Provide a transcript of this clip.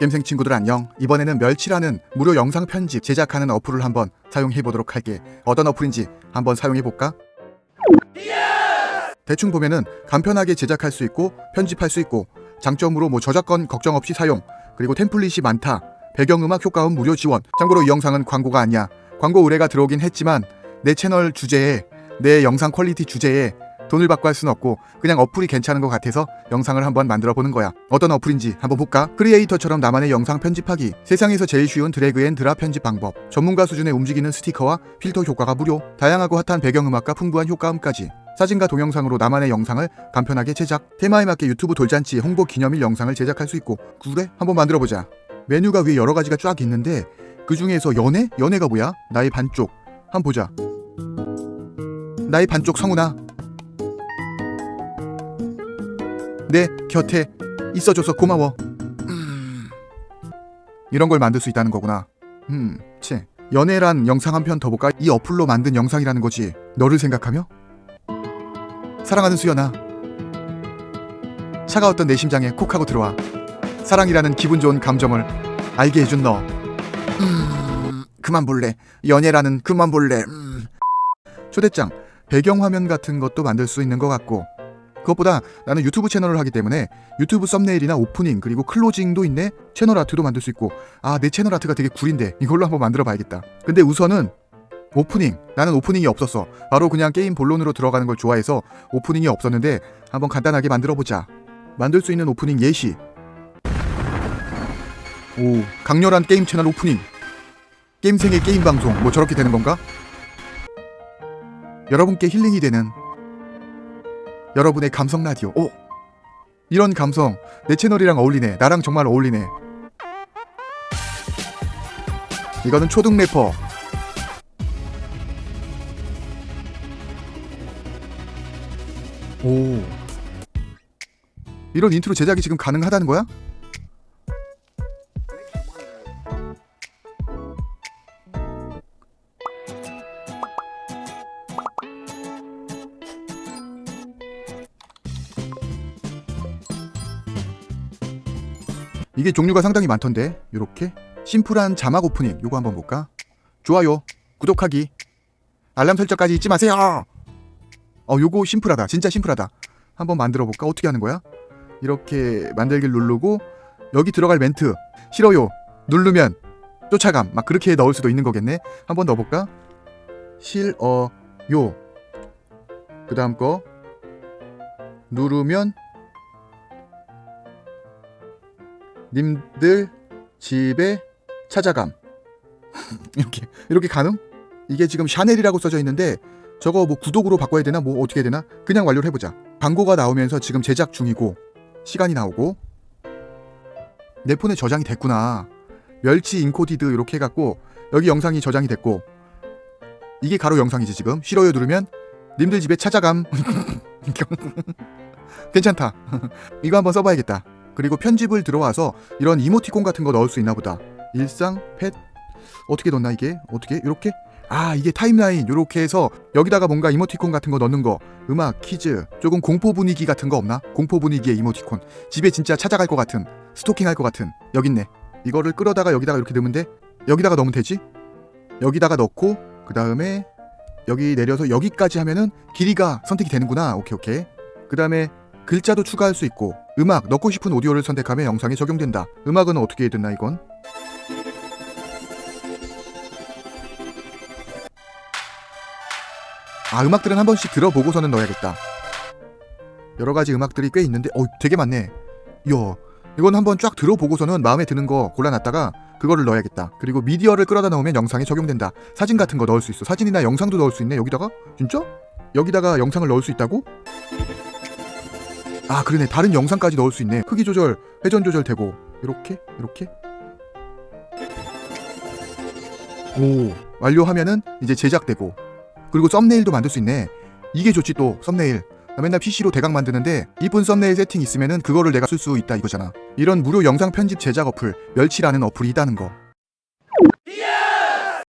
겜생 친구들 안녕. 이번에는 멸치라는 무료 영상 편집 제작하는 어플을 한번 사용해 보도록 할게. 어떤 어플인지 한번 사용해 볼까? 대충 보면은 간편하게 제작할 수 있고 편집할 수 있고 장점으로 뭐 저작권 걱정 없이 사용 그리고 템플릿이 많다. 배경음악 효과음 무료 지원. 참고로 이 영상은 광고가 아니야. 광고 의뢰가 들어오긴 했지만 내 채널 주제에 내 영상 퀄리티 주제에 돈을 받고 할 수는 없고 그냥 어플이 괜찮은 것 같아서 영상을 한번 만들어 보는 거야. 어떤 어플인지 한번 볼까? 크리에이터처럼 나만의 영상 편집하기. 세상에서 제일 쉬운 드래그 앤 드랍 편집 방법. 전문가 수준의 움직이는 스티커와 필터 효과가 무료. 다양하고 핫한 배경음악과 풍부한 효과음까지. 사진과 동영상으로 나만의 영상을 간편하게 제작. 테마에 맞게 유튜브 돌잔치 홍보 기념일 영상을 제작할 수 있고. 그래? 한번 만들어 보자. 메뉴가 위에 여러 가지가 쫙 있는데 그 중에서 연애? 연애가 뭐야? 나의 반쪽. 한번 보자. 나의 반쪽 성훈아. 내 곁에 있어줘서 고마워. 음, 이런 걸 만들 수 있다는 거구나. 음, 채. 연애란 영상 한 편 더 볼까? 이 어플로 만든 영상이라는 거지. 너를 생각하며? 사랑하는 수연아. 차가웠던 내 심장에 콕 하고 들어와. 사랑이라는 기분 좋은 감정을 알게 해준 너. 음, 그만 볼래. 연애라는 그만 볼래. 음. 초대장, 배경화면 같은 것도 만들 수 있는 것 같고 그것보다 나는 유튜브 채널을 하기 때문에 유튜브 썸네일이나 오프닝 그리고 클로징도 있네. 채널 아트도 만들 수 있고. 아 내 채널 아트가 되게 구린데. 이걸로 한번 만들어 봐야겠다. 근데 우선은 오프닝. 나는 오프닝이 없었어 바로 그냥 게임 본론으로 들어가는 걸 좋아해서 오프닝이 없었는데 한번 간단하게 만들어 보자. 만들 수 있는 오프닝 예시. 오 강렬한 게임 채널 오프닝. 게임생의 게임 방송. 뭐 저렇게 되는 건가? 여러분께 힐링이 되는 여러분의 감성 라디오. 오! 이런 감성 내 채널이랑 어울리네. 나랑 정말 어울리네. 이거는 초등 래퍼. 오. 이런 인트로 제작이 지금 가능하다는 거야? 이게 종류가 상당히 많던데. 요렇게 심플한 자막 오프닝. 요거 한번 볼까? 좋아요. 구독하기. 알람 설정까지 잊지 마세요. 어 요거 심플하다. 진짜 심플하다. 한번 만들어 볼까? 어떻게 하는 거야? 이렇게 만들기를 누르고 여기 들어갈 멘트. 싫어요. 누르면 쫓아감. 막 그렇게 넣을 수도 있는 거겠네. 한번 넣어볼까? 싫어요. 그 다음 거. 누르면 님들 집에 찾아감. 이렇게 이렇게 가능? 이게 지금 샤넬이라고 써져 있는데 저거 뭐 구독으로 바꿔야 되나? 뭐 어떻게 되나? 그냥 완료를 해보자. 광고가 나오면서 지금 제작 중이고 시간이 나오고. 내 폰에 저장이 됐구나. 멸치 인코디드 이렇게 해갖고 여기 영상이 저장이 됐고. 이게 가로 영상이지 지금. 싫어요 누르면 님들 집에 찾아감. 괜찮다. 이거 한번 써봐야겠다 그리고 편집을 들어와서 이런 이모티콘 같은 거 넣을 수 있나 보다. 일상, 펫 어떻게 넣나 이게? 어떻게? 이렇게? 아 이게 타임라인 이렇게 해서 여기다가 뭔가 이모티콘 같은 거 넣는 거 음악, 퀴즈 조금 공포 분위기 같은 거 없나? 공포 분위기의 이모티콘 집에 진짜 찾아갈 것 같은 스토킹 할 것 같은 여기 있네 이거를 끌어다가 여기다가 이렇게 넣으면 돼? 여기다가 넣으면 되지? 여기다가 넣고 그 다음에 여기 내려서 여기까지 하면은 길이가 선택이 되는구나 오케이 오케이 그 다음에 글자도 추가할 수 있고 음악 넣고 싶은 오디오를 선택하면 영상에 적용된다. 음악은 어떻게 되나 이건? 아 음악들은 한 번씩 들어보고서는 넣어야겠다. 여러 가지 음악들이 꽤 있는데 어 되게 많네. 이야 이건 한번 쫙 들어보고서는 마음에 드는 거 골라놨다가 그거를 넣어야겠다. 그리고 미디어를 끌어다 넣으면 영상에 적용된다. 사진 같은 거 넣을 수 있어. 사진이나 영상도 넣을 수 있네. 여기다가 진짜? 여기다가 영상을 넣을 수 있다고? 아 그러네. 다른 영상까지 넣을 수 있네. 크기 조절 회전 조절 되고. 이렇게 이렇게. 오 완료하면은 이제 제작되고. 그리고 썸네일도 만들 수 있네. 이게 좋지 또 썸네일. 나 맨날 PC로 대강 만드는데 이쁜 썸네일 세팅 있으면은 그거를 내가 쓸 수 있다 이거잖아. 이런 무료 영상 편집 제작 어플 멸치라는 어플이 있다는 거